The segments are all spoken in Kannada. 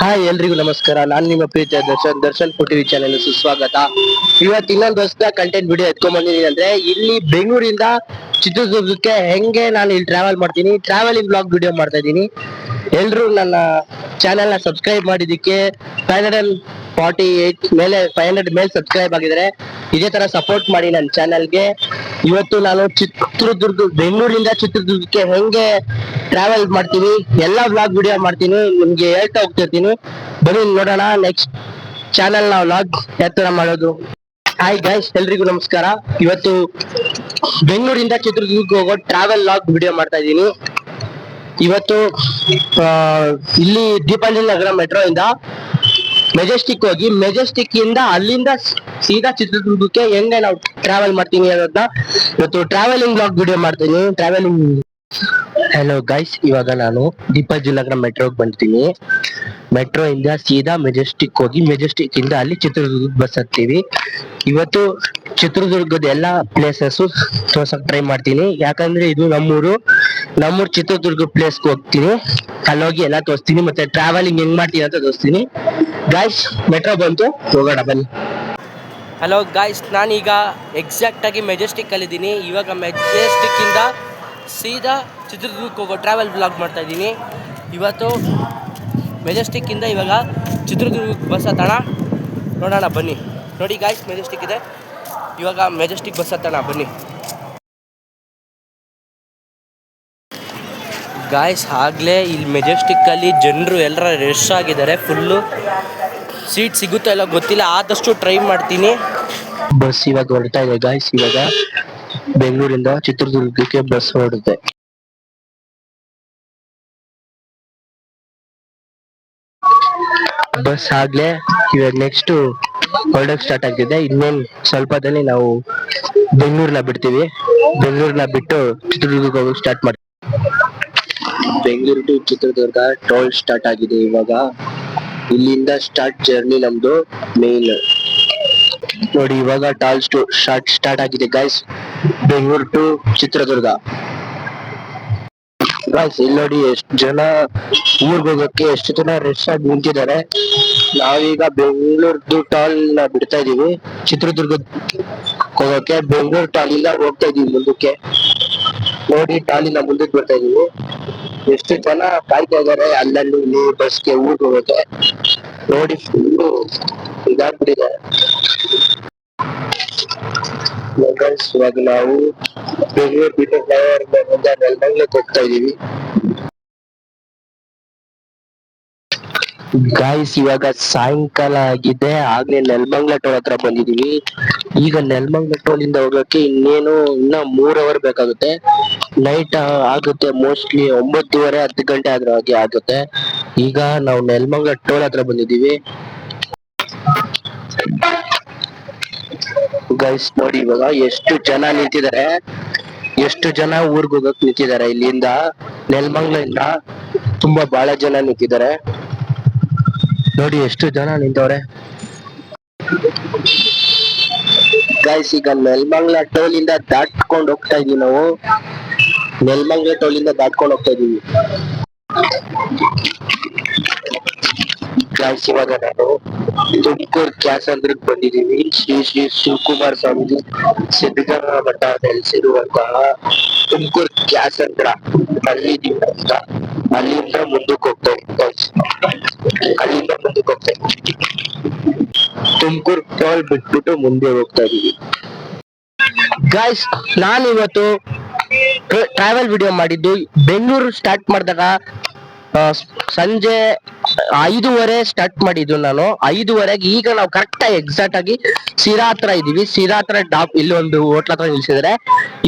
ಹಾಯ್, ಎಲ್ರಿಗೂ ನಮಸ್ಕಾರ. ನಾನು ನಿಮ್ಮ ಪ್ರೀತಿಯ ದರ್ಶನ್ ದರ್ಶನ್ ಟಿವಿ ಚಾನೆಲ್ ಸುಸ್ವಾಗತ. ಇವತ್ತು ಇನ್ನೊಂದು ಹೊಸ ಕಂಟೆಂಟ್ ವಿಡಿಯೋ ಎತ್ಕೊಂಡ್ಬಂದಿದ್ದೀನಿ ಅಂದ್ರೆ ಇಲ್ಲಿ ಬೆಂಗಳೂರಿಂದ ಚಿತ್ರದುರ್ಗಕ್ಕೆ ಹೆಂಗೆ ನಾನು ಇಲ್ಲಿ ಟ್ರಾವೆಲ್ ಮಾಡ್ತೀನಿ ಟ್ರಾವೆಲಿಂಗ್ ಬ್ಲಾಗ್ ವಿಡಿಯೋ ಮಾಡ್ತಾ ಇದ್ದೀನಿ. ಎಲ್ಲರೂ ನನ್ನ ಚಾನೆಲ್ನ ಸಬ್ಸ್ಕ್ರೈಬ್ ಮಾಡಿದ್ದಕ್ಕೆ ಫೈವ್ ಹಂಡ್ರೆಡ್ ಫಾರ್ಟಿ ಏಟ್ ಮೇಲೆ ಫೈವ್ ಹಂಡ್ರೆಡ್ ಮೇಲೆ ಸಬ್ಸ್ಕ್ರೈಬ್ ಆಗಿದ್ದಾರೆ ಇದೇ ತರ ಸಪೋರ್ಟ್ ಮಾಡಿ ನನ್ನ ಚಾನೆಲ್ಗೆ ಇವತ್ತು ನಾನು ಚಿತ್ರದುರ್ಗ, ಬೆಂಗಳೂರಿಂದ ಚಿತ್ರದುರ್ಗಕ್ಕೆ ಹೆಂಗೆ ಟ್ರಾವೆಲ್ ಮಾಡ್ತೀನಿ, ಎಲ್ಲಾ ವ್ಲಾಗ್ ವಿಡಿಯೋ ಮಾಡ್ತೀನಿ, ನಿಮ್ಗೆ ಹೇಳ್ತಾ ಹೋಗ್ತಿರ್ತೀನಿ. ಬನ್ನಿ ನೋಡೋಣ ನೆಕ್ಸ್ಟ್ ಚಾನೆಲ್ ನಾವು ವ್ಲಾಗ್ ಯಾವ ಮಾಡೋದು. ಹಾಯ್ ಗೈಸ್ ಎಲ್ರಿಗೂ ನಮಸ್ಕಾರ. ಇವತ್ತು ಬೆಂಗಳೂರಿಂದ ಚಿತ್ರದುರ್ಗ ಹೋಗೋ ಟ್ರಾವೆಲ್ ಲಾಗ್ ವಿಡಿಯೋ ಮಾಡ್ತಾ ಇದ್ದೀನಿ. ಇವತ್ತು ಇಲ್ಲಿ ದೀಪಾಂಜಲಿ ನಗರ ಮೆಟ್ರೋ ಇಂದ ಮೆಜೆಸ್ಟಿಕ್ ಹೋಗಿ ಮೆಜೆಸ್ಟಿಕ್ ಇಂದ ಅಲ್ಲಿಂದ ಸೀದಾ ಚಿತ್ರದುರ್ಗಕ್ಕೆ ಹೆಂಗೆ ನಾವು ಟ್ರಾವೆಲ್ ಮಾಡ್ತೀನಿ ಅನ್ನೋದನ್ನ ಇವತ್ತು ಟ್ರಾವೆಲಿಂಗ್ ಬ್ಲಾಗ್ ವಿಡಿಯೋ ಮಾಡ್ತೀನಿ. ಟ್ರಾವೆಲಿಂಗ್ ಹಲೋ ಗೈಸ್ ಇವಾಗ ನಾನು ದೀಪ ನಗರ ಮೆಟ್ರೋಗೆ ಬಂದಿದ್ದೀನಿ. ಮೆಟ್ರೋ ಇಂದ ಸೀದಾ ಮೆಜೆಸ್ಟಿಕ್ ಹೋಗಿ ಮೆಜೆಸ್ಟಿಕ್ ಇಂದ ಅಲ್ಲಿ ಚಿತ್ರದುರ್ಗ ಬಸ್ ಹತ್ತೀವಿ. ಇವತ್ತು ಚಿತ್ರದುರ್ಗದ ಎಲ್ಲಾ ಪ್ಲೇಸಸ್ ತೋರ್ಸಕ್ ಟ್ರೈ ಮಾಡ್ತೀನಿ. ಯಾಕಂದ್ರೆ ಇದು ನಮ್ಮೂರು, ನಮ್ಮೂರ್ ಚಿತ್ರದುರ್ಗ ಪ್ಲೇಸ್ಗೆ ಹೋಗ್ತೀನಿ. ಅಲ್ಲಿ ಹೋಗಿ ಎಲ್ಲ ತೋರಿಸ್ತೀನಿ. ಮತ್ತೆ ಟ್ರಾವೆಲಿಂಗ್ ಹೆಂಗ್ ಮಾಡ್ತೀನಿ ಅಂತ ತೋರಿಸ್ತೀನಿ. ಗಾಯ್ಸ್ ಮೆಟ್ರೋ ಬಂತು. ಹೋಗೋಣ, ಬನ್ನಿ. ಹಲೋ ಗಾಯ್ಸ್ ನಾನೀಗ ಎಕ್ಸಾಕ್ಟಾಗಿ ಮೆಜೆಸ್ಟಿಕ್ಕಲ್ಲಿದ್ದೀನಿ ಇವಾಗ ಮೆಜೆಸ್ಟಿಕ್ಕಿಂದ ಸೀದಾ ಚಿತ್ರದುರ್ಗಕ್ಕೆ ಹೋಗೋ ಟ್ರಾವೆಲ್ ಬ್ಲಾಗ್ ಮಾಡ್ತಾ ಇದ್ದೀನಿ. ಇವತ್ತು ಮೆಜೆಸ್ಟಿಕ್ಕಿಂದ ಇವಾಗ ಚಿತ್ರದುರ್ಗಕ್ಕೆ ಬಸ್ ಹತ್ತೋಣ. ನೋಡೋಣ, ಬನ್ನಿ. ನೋಡಿ ಗಾಯ್ಸ್ ಮೆಜೆಸ್ಟಿಕ್ ಇದೆ. ಇವಾಗ ಮೆಜೆಸ್ಟಿಕ್ ಬಸ್ ಹತ್ತೋಣ, ಬನ್ನಿ. ಗಾಯ್ಸ್ ಆಗಲೇ ಇಲ್ಲಿ ಮೆಜೆಸ್ಟಿಕ್ಕಲ್ಲಿ ಜನರು ಎಲ್ಲರ ರಶ್ ಆಗಿದ್ದಾರೆ ಫುಲ್ಲು ಸೀಟ್ ಸಿಗುತ್ತೋ ಇಲ್ಲ ಗೊತ್ತಿಲ್ಲ, ಆದಷ್ಟು ಟ್ರೈ ಮಾಡ್ತೀನಿ. ಬಸ್ ಇವಾಗ ಹೊರಡ್ತಾ ಇದೆ ಗಾಯ್ಸ್ ಇವಾಗ ಬೆಂಗಳೂರಿಂದ ಚಿತ್ರದುರ್ಗಕ್ಕೆ ಬಸ್ ಹೊರಡುತ್ತೆ. ಬಸ್ ಆಗ್ಲೇ ಇವಾಗ ನೆಕ್ಸ್ಟ್ ಹೊರಡಕ್ ಸ್ಟಾರ್ಟ್ ಆಗ್ತಿದೆ. ಇನ್ನೇನ್ ಸ್ವಲ್ಪದಲ್ಲಿ ನಾವು ಬೆಂಗಳೂರ್ನ ಬಿಡ್ತೀವಿ. ಬೆಂಗಳೂರ್ನ ಬಿಟ್ಟು ಚಿತ್ರದುರ್ಗಕ್ಕೆ ಹೋಗಕ್ ಸ್ಟಾರ್ಟ್ ಮಾಡ್ತೀವಿ Bengaluru to Chitradurga toll start ಆಗಿದೆ ಇವಾಗ. ಇಲ್ಲಿಂದ ಸ್ಟಾರ್ಟ್ ಜರ್ನಿ ನಮ್ದು ಮೇನ್ ನೋಡಿ ಇವಾಗ ಟಾಲ್ ಸ್ಟಾರ್ಟ್ ಸ್ಟಾರ್ಟ್ ಆಗಿದೆ guys Bengaluru to Chitradurga. Guys ಇಲ್ಲಿ ನೋಡಿ ಎಷ್ಟು ಜನ ಊರ್ಗ್ ಹೋಗಕ್ಕೆ ಎಷ್ಟು ಜನ ರೆಶ್ ಆಗಿ ನಿಂತಿದ್ದಾರೆ. ನಾವೀಗ ಬೆಂಗಳೂರ್ದು ಟಾಲ್ ಬಿಡ್ತಾ ಇದೀವಿ. ಚಿತ್ರದುರ್ಗ ಹೋಗಕ್ಕೆ ಬೆಂಗಳೂರು ಟಾಲ್ ಇಂದ ಹೋಗ್ತಾ ಇದೀವಿ ಮುಂದಕ್ಕೆ. ನೋಡಿ ಟಾಲಿನ ಮುಂದಕ್ಕೆ ಬರ್ತಾ ಇದೀವಿ. ಎಷ್ಟು ಜನ ಕಾಯ್ತಾ ಇದಾರೆ ಅಲ್ಲಲ್ಲಿ ಇಲ್ಲಿ ಬಸ್ಗೆ ಊರ್ಗ್ ಹೋಗಕ್ಕೆ ನೋಡಿ ಫುಲ್ ಇದಾಗ್ಬಿಟ್ಟಿದೆ. ಇವಾಗ ನಾವು ಬೆಂಗಳೂರು ಫ್ಲೈಓವರ್ ಮುಂದೆ ನೆಲಮಂಗ್ಲಕ್ಕೆ ಹೋಗ್ತಾ ಇದೀವಿ. ಗಾಯ್ಸ್ ಇವಾಗ ಸಾಯಂಕಾಲ ಆಗಿದೆ. ಆಗ್ಲೇ ನೆಲ್ಮಂಗ್ಲ ಟೋಲ್ ಹತ್ರ ಬಂದಿದೀವಿ. ಈಗ ನೆಲ್ಮಂಗ್ಲ ಟೋಲ್ ಇಂದ ಹೋಗಕ್ಕೆ ಇನ್ನೇನು ಇನ್ನ ಮೂರ್ ಅವರ್ ಬೇಕಾಗುತ್ತೆ. ನೈಟ್ ಆಗುತ್ತೆ ಮೋಸ್ಟ್ಲಿ ಒಂಬತ್ತುವರೆ, ಹತ್ತು ಗಂಟೆ ಆದ್ರೂ ಹಾಗೆ ಆಗುತ್ತೆ. ಈಗ ನಾವು ನೆಲ್ಮಂಗ್ಲ ಟೋಲ್ ಹತ್ರ ಬಂದಿದೀವಿ. ಗೈಸ್ ನೋಡಿ ಇವಾಗ ಎಷ್ಟು ಜನ ನಿಂತಿದ್ದಾರೆ. ಎಷ್ಟು ಜನ ಊರ್ಗ್ ಹೋಗಕ್ ನಿಂತಿದ್ದಾರೆ? ಇಲ್ಲಿಂದ ನೆಲಮಂಗ್ಲಿಂದ ತುಂಬಾ ಬಹಳ ಜನ ನಿಂತಿದ್ದಾರೆ. ನೋಡಿ ಎಷ್ಟು ಜನ ನಿಂತವ್ರೆ. ಗೈಸ್ ಈಗ ನೆಲಮಂಗ್ಲ ಟೋಲ್ ಇಂದ ದಾಟ್ಕೊಂಡು ಹೋಗ್ತಾ ಇದೀವಿ ನಾವು. ನೆಲಮಂಗ್ಲ ಟೋಲ್ ಇಂದ ದಾಟ್ಕೊಂಡು ಹೋಗ್ತಾ ಇದೀವಿ. ಗೈಸ್ ಇವಾಗ ನಾನು ತುಮಕೂರು ಕ್ಯಾಸಂದ್ರಕ್ಕೆ ಬಂದಿದ್ದೀನಿ ಶ್ರೀ ಶ್ರೀ ಶಿವಕುಮಾರ್ ಸ್ವಾಮೀಜಿ ಸಿದ್ಧಗಂಗಾ ಮಠ ನೆಲೆಸಿರುವಂತಹ ತುಮಕೂರು ಕ್ಯಾಸಂದ್ರ ಅಲ್ಲಿದ್ದೀವಿ ಅಂತ ಅಲ್ಲಿಂದ ಮುಂದಕ್ಕೆ ಹೋಗ್ತಾ ಇದ್ದೀವಿ. ಅಲ್ಲಿಂದ ಮುಂದಕ್ಕೆ ಹೋಗ್ತಾ ಇದ್ದೀವಿ ತುಮಕೂರು ಬಿಟ್ಬಿಟ್ಟು ಮುಂದೆ ಹೋಗ್ತಾ ಇದೀವಿ ಗಾಯ್ಸ್ ನಾನು ಇವತ್ತು ಟ್ರಾವೆಲ್ ವಿಡಿಯೋ ಮಾಡಿದ್ದು ಬೆಂಗಳೂರು ಸ್ಟಾರ್ಟ್ ಮಾಡಿದಾಗ ಸಂಜೆ ಐದೂವರೆ ಸ್ಟಾರ್ಟ್ ಮಾಡಿದ್ದು ನಾನು. ಐದೂವರೆಗೆ ಈಗ ನಾವು ಕರೆಕ್ಟ್ ಆಗಿ ಎಕ್ಸಾಕ್ಟ್ ಆಗಿ ಸಿರಾ ಹತ್ರ ಇದೀವಿ ಸಿರಾ ಹತ್ರ ಡಾಪ್ ಇಲ್ಲಿ ಒಂದು ಹೋಟ್ಲ್ ಹತ್ರ ನಿಲ್ಸಿದ್ರೆ.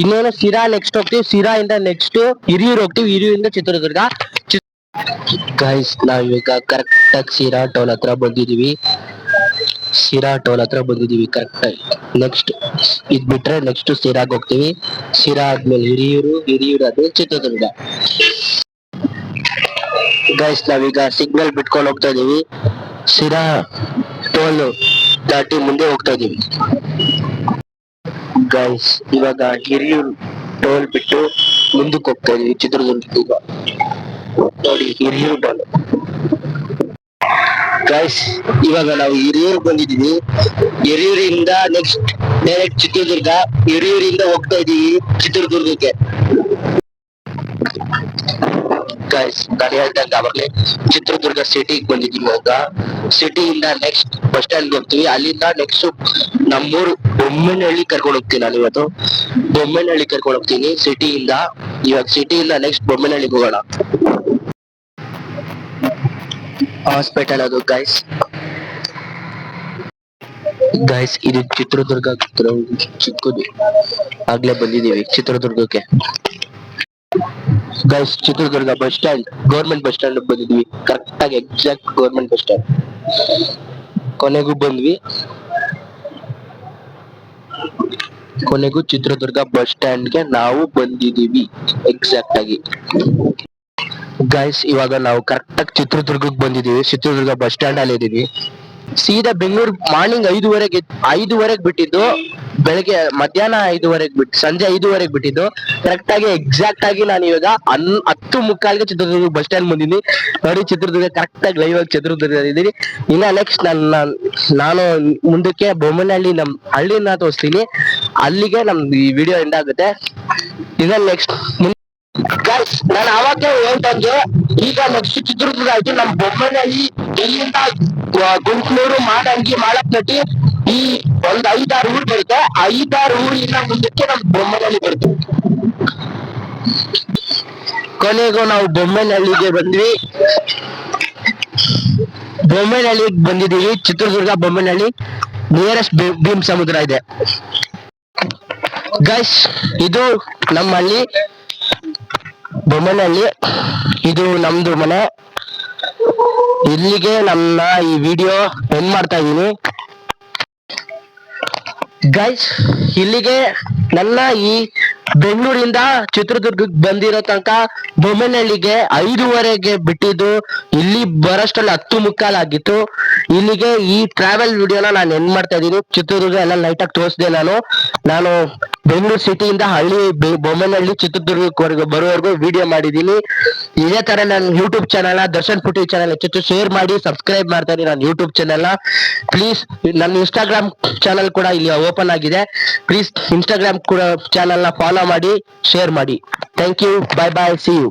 ಇನ್ನೇನು ಸಿರಾ ನೆಕ್ಸ್ಟ್ ಹೋಗ್ತೀವಿ. ಸಿರಾ ಇಂದ ನೆಕ್ಸ್ಟ್ ಹಿರಿಯೂರು ಹೋಗ್ತೀವಿ. ಹಿರಿಯೂರಿಂದ ಚಿತ್ರದುರ್ಗ. ಗೈಸ್ ನಾವೀಗ ಕರೆಕ್ಟ್ ಆಗಿ ಸಿರಾ ಟೋಲ್ ಹತ್ರ ಬಂದಿದೀವಿ ಶಿರಾ ಟೋಲ್ ಹತ್ರ ಬಂದಿದೀವಿ ಕರೆಕ್ಟ್ ಆಗಿ. ನೆಕ್ಸ್ಟ್ ಇದ್ ಬಿಟ್ರೆ ನೆಕ್ಸ್ಟ್ ಸಿರಾಗ್ ಹೋಗ್ತೀವಿ. ಸಿರಾ ಆದ್ಮೇಲೆ ಹಿರಿಯೂರು ಹಿರಿಯೂರು ಆದ್ಮೇಲೆ ಚಿತ್ರದುರ್ಗ. ಗೈಸ್ ನಾವೀಗ ಸಿಗ್ನಲ್ ಬಿಟ್ಕೊಂಡು ಹೋಗ್ತಾ ಇದೀವಿ. ಸಿರಾ ಟೋಲ್ ದಾಟಿ ಮುಂದೆ ಹೋಗ್ತಾ ಇದೀವಿ. ಗೈಸ್ ಇವಾಗ ಹಿರಿಯೂರು ಟೋಲ್ ಬಿಟ್ಟು ಮುಂದಕ್ಕೆ ಹೋಗ್ತಾ ಇದೀವಿ ಚಿತ್ರದುರ್ಗ ನೋಡಿ ಹಿರಿಯೂರು ಟೋಲ್ ಗೈಸ್ ಇವಾಗ ನಾವು ಹಿರಿಯೂರು ಬಂದಿದೀವಿ ಹಿರಿಯೂರಿಂದ ನೆಕ್ಸ್ಟ್ ಡೈರೆಕ್ಟ್ ಚಿತ್ರದುರ್ಗ, ಹಿರಿಯೂರಿಂದ ಹೋಗ್ತಾ ಇದೀವಿ ಚಿತ್ರದುರ್ಗಕ್ಕೆ. ಗೈಸ್ ನಾನು ಹೇಳ್ದಂಗ ಅವಾಗಲೇ ಚಿತ್ರದುರ್ಗ ಸಿಟಿಗೆ ಬಂದಿದ್ದೀವಿ ಇವಾಗ ಸಿಟಿಯಿಂದ ನೆಕ್ಸ್ಟ್ ಬಸ್ ಸ್ಟ್ಯಾಂಡ್ ಹೋಗ್ತೀವಿ. ಅಲ್ಲಿಂದ ನೆಕ್ಸ್ಟ್ ನಮ್ಮೂರು ಬೊಮ್ಮನಹಳ್ಳಿ ಕರ್ಕೊಂಡು ಹೋಗ್ತೀನಿ ನಾನು ಇವತ್ತು. ಬೊಮ್ಮನಹಳ್ಳಿ ಕರ್ಕೊಂಡು ಹೋಗ್ತೀನಿ ಸಿಟಿಯಿಂದ ಇವಾಗ ಸಿಟಿಯಿಂದ ನೆಕ್ಸ್ಟ್ ಬೊಮ್ಮನಹಳ್ಳಿಗೆ ಹೋಗೋಣ. ಹಾಸ್ಪಿಟಲ್ ಅದು ಗೈಸ್ ಗೈಸ್ ಇದು ಚಿತ್ರದುರ್ಗ ಚಿಕ್ಕದು ಆಗ್ಲೇ ಬಂದಿದ್ದೀವಿ ಚಿತ್ರದುರ್ಗಕ್ಕೆ. Guys Chitradurga bus stand government bus stand ಬಂದಿದ್ವಿ. ಕರೆಕ್ಟ್ ಆಗಿ ಎಕ್ಸಾಕ್ಟ್ ಗೌರ್ಮೆಂಟ್ ಬಸ್ ಸ್ಟ್ಯಾಂಡ್ ಕೊನೆಗೂ ಬಂದ್ವಿ. ಕೊನೆಗೂ ಚಿತ್ರದುರ್ಗ ಬಸ್ ಸ್ಟ್ಯಾಂಡ್ಗೆ ನಾವು ಬಂದಿದೀವಿ ಎಕ್ಸಾಕ್ಟ್ ಆಗಿ. ಗೈಸ್ ಇವಾಗ ನಾವು ಕರೆಕ್ಟ್ ಆಗಿ ಚಿತ್ರದುರ್ಗಕ್ಕೆ ಬಂದಿದೀವಿ ಚಿತ್ರದುರ್ಗ ಬಸ್ ಸ್ಟ್ಯಾಂಡ್ ಅಲ್ಲಿ ಇದೀವಿ ಸೀದಾ ಬೆಂಗಳೂರು ಮಾರ್ನಿಂಗ್ ಐದುವರೆಗೆ ಐದುವರೆಗೆ ಬಿಟ್ಟಿದ್ದು, ಬೆಳಗ್ಗೆ ಮಧ್ಯಾಹ್ನ ಐದುವರೆಗೆ ಬಿಟ್ಟು ಸಂಜೆ ಐದುವರೆಗೆ ಬಿಟ್ಟಿದ್ದು. ಕರೆಕ್ಟ್ ಆಗಿ ಎಕ್ಸಾಕ್ಟ್ ಆಗಿ ನಾನು ಇವಾಗ ಅನ್, ಹತ್ತು ಮುಕ್ಕಾಲ್ಗೆ ಚಿತ್ರದುರ್ಗ ಬಸ್ ಸ್ಟ್ಯಾಂಡ್ ಬಂದಿದ್ದೀನಿ ನೋಡಿ, ಚಿತ್ರದುರ್ಗ ಕರೆಕ್ಟ್ ಆಗಿ ಲೈವ್ ಆಗಿ ಚಿತ್ರದುರ್ಗ ಇದ್ದೀನಿ. ಇನ್ನ ನೆಕ್ಸ್ಟ್ ನನ್ನ ನಾನು ಮುಂದಕ್ಕೆ ಬೊಮ್ಮನಹಳ್ಳಿ ನಮ್ ಹಳ್ಳಿನ ತೋರಿಸ್ತೀನಿ. ಅಲ್ಲಿಗೆ ನಮ್ದು ಈ ವಿಡಿಯೋ ಎಂಡ್ ಆಗುತ್ತೆ. ಇನ್ನ ನೆಕ್ಸ್ಟ್ ನಾನು ಅವಾಗ ಹೇಳ್ತಂದು ಈಗ ನೆಕ್ಸ್ಟ್ ಚಿತ್ರದುರ್ಗ ಆಯ್ತು, ನಮ್ ಬೊಮ್ಮನಹಳ್ಳಿ ಇಲ್ಲಿಂದ ಗುಂಟ್ಲೂರು ಮಾಡಂಗಿ ಮಾಳಪ್ನಟ್ಟಿ ಈ ಒಂದ್ ಐದಾರು ಊರು ಬರುತ್ತೆ. ಐದಾರು ಊರಿನ ಮುಂದಕ್ಕೆ ನಮ್ ಬೊಮ್ಮನಹಳ್ಳಿ ಬರುತ್ತೆ. ಕೊನೆಗೂ ನಾವು ಬೊಮ್ಮನಹಳ್ಳಿಗೆ ಬಂದ್ವಿ. ಬೊಮ್ಮನಹಳ್ಳಿಗೆ ಬಂದಿದ್ದೀವಿ. ಚಿತ್ರದುರ್ಗ ಬೊಮ್ಮನಹಳ್ಳಿ. ನಿಯರೆಸ್ಟ್ ಭೀಮ್ ಸಮುದ್ರ ಇದೆ. ಗೈಸ್ ಇದು ನಮ್ಮಲ್ಲಿ ಹಳ್ಳಿ ಬೊಮ್ಮನಹಳ್ಳಿ. ಇದು ನಮ್ದು ಮನೆ. ಇಲ್ಲಿಗೆ ನನ್ನ ಈ ವಿಡಿಯೋ ಎಂಡ್ ಮಾಡ್ತಾ ಇದ್ದೀನಿ. ಗೈಸ್ ಇಲ್ಲಿಗೆ ನನ್ನ ಈ ಬೆಂಗಳೂರಿಂದ ಚಿತ್ರದುರ್ಗಕ್ಕೆ ಬಂದಿರೋ ತನಕ ಬೊಮ್ಮನಹಳ್ಳಿಗೆ ಐದುವರೆಗೆ ಬಿಟ್ಟಿದ್ದು, ಇಲ್ಲಿ ಬರೋಷ್ಟಲ್ಲಿ ಹತ್ತು ಮುಕ್ಕಾಲಾಗಿತ್ತು ಇಲ್ಲಿಗೆ ಈ ಟ್ರಾವೆಲ್ ವಿಡಿಯೋನ ನಾನು ಎಂಡ್ ಮಾಡ್ತಾ ಇದ್ದೀನಿ. ಚಿತ್ರದುರ್ಗ ಎಲ್ಲ ಲೈಟ್ ಆಗಿ ತೋರಿಸಿದೆ ನಾನು. ನಾನು ಬೆಂಗಳೂರು ಸಿಟಿಯಿಂದ ಹಳ್ಳಿ ಬೊಮ್ಮನಹಳ್ಳಿ ಚಿತ್ರದುರ್ಗಕ್ಕೆ ಬರೋವರೆಗೂ ವಿಡಿಯೋ ಮಾಡಿದ್ದೀನಿ. ಇದೇ ತರ ನನ್ನ YouTube channel Darshan Puti channel ಹೆಚ್ಚು ಶೇರ್ ಮಾಡಿ ಸಬ್ಸ್ಕ್ರೈಬ್ ಮಾಡ್ತಾ ಇದ್ದೀನಿ ನನ್ನ ಯೂಟ್ಯೂಬ್ ಚಾನಲ್ ಪ್ಲೀಸ್ ನನ್ನ ಇನ್ಸ್ಟಾಗ್ರಾಮ್ ಚಾನಲ್ ಕೂಡ ಇಲ್ಲಿ ಓಪನ್ ಆಗಿದೆ. ಪ್ಲೀಸ್ ಇನ್ಸ್ಟಾಗ್ರಾಮ್ ಕೂಡ ಚಾನಲ್ನ ಫಾಲೋ ಮಾಡಿ ಶೇರ್ ಮಾಡಿ. Thank you bye bye see you